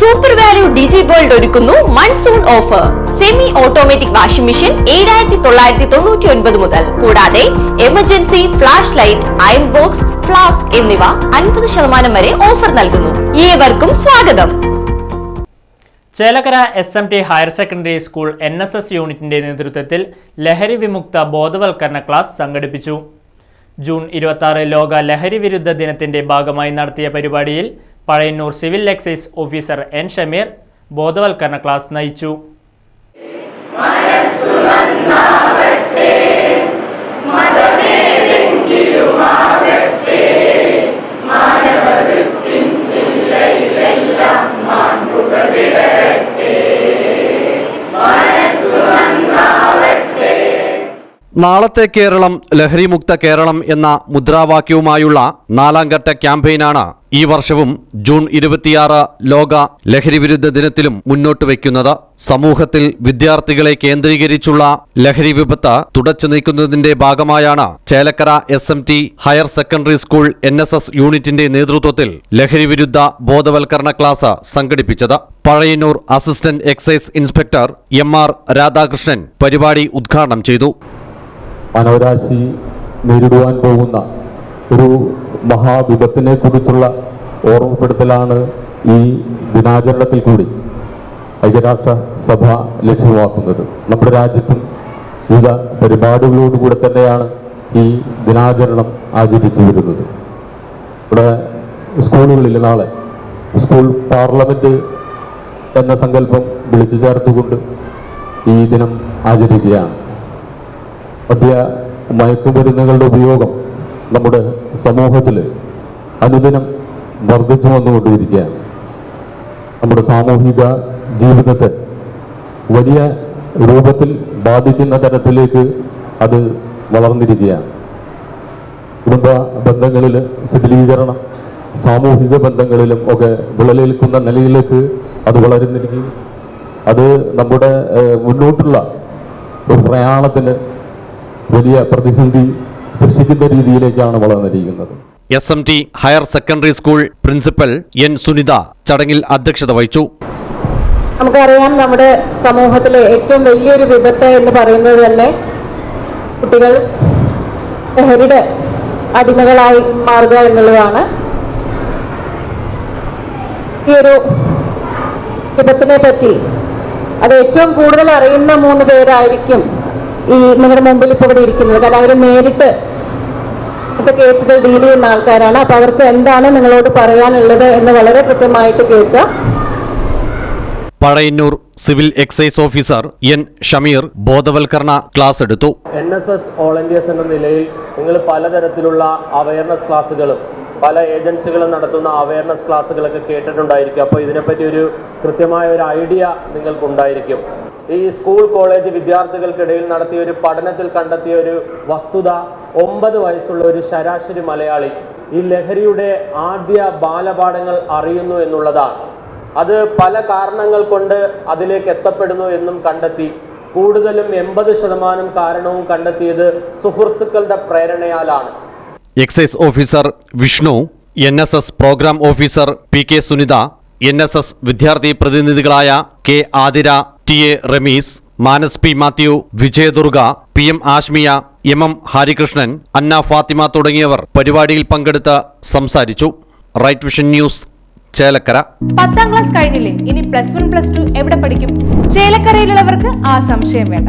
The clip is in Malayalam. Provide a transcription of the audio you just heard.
സൂപ്പർ വാല്യൂ ഡിജി വേൾഡ് ഒരുക്കുന്നു. Monsoon offer semi automatic washing machine ഏഴായിരത്തി തൊള്ളായിരത്തി തൊണ്ണൂറ്റി ഒൻപത് മുതൽ. കൂടാതെ emergency flash light iron box flask എന്നിവ അൻപത് ശതമാനം വരെ ഓഫർ നൽകുന്നു. ഏവർക്കും സ്വാഗതം. Chelakkara S M T higher secondary school N S S യൂണിറ്റിന്റെ നേതൃത്വത്തിൽ ലഹരി വിമുക്ത ബോധവൽക്കരണ ക്ലാസ് സംഘടിപ്പിച്ചു. ജൂൺ ഇരുപത്തി ലോക ലഹരി വിരുദ്ധ ദിനത്തിന്റെ ഭാഗമായി നടത്തിയ പരിപാടിയിൽ Pazhayannur civil excise officer N Shameer ബോധവൽക്കരണ ക്ലാസ് നയിച്ചു. നാളത്തെ കേരളം ലഹരിമുക്ത കേരളം എന്ന മുദ്രാവാക്യവുമായുള്ള നാലാംഘട്ട ക്യാമ്പയിനാണ് ഈ വർഷവും ജൂൺ ഇരുപത്തിയാറ് ലോക ലഹരിവിരുദ്ധ ദിനത്തിലും മുന്നോട്ട് വയ്ക്കുന്നത്. സമൂഹത്തിൽ വിദ്യാർത്ഥികളെ കേന്ദ്രീകരിച്ചുള്ള ലഹരി വിപത്ത് തുടച്ചു നീക്കുന്നതിന്റെ ഭാഗമായാണ് Chelakkara S M T higher secondary school N S S യൂണിറ്റിന്റെ നേതൃത്വത്തിൽ ലഹരിവിരുദ്ധ ബോധവൽക്കരണ ക്ലാസ് സംഘടിപ്പിച്ചത്. Pazhayannur assistant excise inspector M R Radhakrishnan പരിപാടി ഉദ്ഘാടനം ചെയ്തു. മനോരാശി നേരിടുവാൻ പോകുന്ന ഒരു മഹാവിപത്തിനെ കുറിച്ചുള്ള ഓർമ്മപ്പെടുത്തലാണ് ഈ ദിനാചരണത്തിൽ കൂടി ഐക്യരാഷ്ട്ര സഭ ലക്ഷ്യമാക്കുന്നത്. നമ്മുടെ രാജ്യത്തും വിവിധ പരിപാടികളോടുകൂടെ തന്നെയാണ് ഈ ദിനാചരണം ആചരിച്ചു വരുന്നത്. ഇവിടെ സ്കൂളുകളിൽ നാളെ സ്കൂൾ പാർലമെന്റ് എന്ന സങ്കല്പം വിളിച്ചു ചേർത്തുകൊണ്ട് ഈ ദിനം ആചരിക്കുകയാണ്. മദ്യ മയക്കുമരുന്നുകളുടെ ഉപയോഗം നമ്മുടെ സമൂഹത്തിൽ അനുദിനം വർദ്ധിച്ചു വന്നുകൊണ്ടിരിക്കുകയാണ്. നമ്മുടെ സാമൂഹിക ജീവിതത്തെ വലിയ രൂപത്തിൽ ബാധിക്കുന്ന തരത്തിലേക്ക് അത് വളർന്നിരിക്കുകയാണ്. കുടുംബ ബന്ധങ്ങളിൽ ശിഥിലീകരണം സാമൂഹിക ബന്ധങ്ങളിലും ഒക്കെ വിളലേൽക്കുന്ന നിലയിലേക്ക് അത് വളരുന്നിരിക്കും അത് നമ്മുടെ മുന്നോട്ടുള്ള ഒരു പ്രയാണത്തിന് വലിയ പ്രതിസന്ധി സൃഷ്ടിക്കുന്ന രീതിയിലേക്കാണ് വളർന്നിരിക്കുന്നത് S M T higher secondary school principal N Sunitha ചടങ്ങിൽ അധ്യക്ഷത വഹിച്ചു. നമുക്കറിയാം നമ്മുടെ സമൂഹത്തിലെ ഏറ്റവും വലിയൊരു വിപത്ത് എന്ന് പറയുന്നത് തന്നെ കുട്ടികൾ ലഹരിയുടെ അടിമകളായി മാറുക എന്നുള്ളതാണ്. ഈ ഒരു വിപത്തിനെ പറ്റി അത് ഏറ്റവും കൂടുതൽ അറിയുന്ന മൂന്ന് പേരായിരിക്കും ഈ നിങ്ങളുടെ മുമ്പിൽ ഇപ്പോൾ ഇവിടെ ഇരിക്കുന്നത്. കാരണം അവർ നേരിട്ട് ഇപ്പൊ കേസുകൾ ഡീൽ ചെയ്യുന്ന ആൾക്കാരാണ്. അപ്പൊ അവർക്ക് എന്താണ് നിങ്ങളോട് പറയാനുള്ളത് എന്ന് വളരെ കൃത്യമായിട്ട് കേൾക്കുക. Pazhayannur civil excise officer N Shameer ബോധവൽക്കരണ ക്ലാസ് എടുത്തു. N S S all India's എന്ന നിലയിൽ നിങ്ങൾ പലതരത്തിലുള്ള അവയർനെസ് ക്ലാസ്സുകളും പല ഏജൻസികളും നടത്തുന്ന അവയർനെസ് ക്ലാസ്സുകളൊക്കെ കേട്ടിട്ടുണ്ടായിരിക്കും. അപ്പോൾ ഇതിനെപ്പറ്റി ഒരു കൃത്യമായ ഒരു ഐഡിയ നിങ്ങൾക്കുണ്ടായിരിക്കും. ഈ സ്കൂൾ കോളേജ് വിദ്യാർത്ഥികൾക്കിടയിൽ നടത്തിയ ഒരു പഠനത്തിൽ കണ്ടെത്തിയ ഒരു വസ്തുത ഒമ്പത് വയസ്സുള്ള ഒരു ശരാശരി മലയാളി ഈ ലഹരിയുടെ ആദ്യ ബാലപാഠങ്ങൾ അറിയുന്നു എന്നുള്ളതാണ്. അത് പല കാരണങ്ങൾ കൊണ്ട് അതിലേക്ക് എത്തപ്പെടുന്നു എന്നും കണ്ടെത്തി. കൂടുതലും എൺപത് ശതമാനം കാരണവും കണ്ടെത്തിയത് സുഹൃത്തുക്കളുടെ പ്രേരണയാലാണ്. Excise officer Vishnu N S S program officer P K Sunitha N S S വിദ്യാർത്ഥി പ്രതിനിധികളായ K Athira T A Rameez Manas P Mathew Vijayadurga P M Ashmiya M M Harikrishnan Anna Fathima തുടങ്ങിയവർ പരിപാടിയിൽ പങ്കെടുത്ത് സംസാരിച്ചു. Right vision news Chelakkara. പത്താം ക്ലാസ് കഴിഞ്ഞില്ലേ? ഇനി പ്ലസ് വൺ പ്ലസ് ടു എവിടെ പഠിക്കും? ചേലക്കരയിലുള്ളവർക്ക് ആ സംശയം വേണ്ട.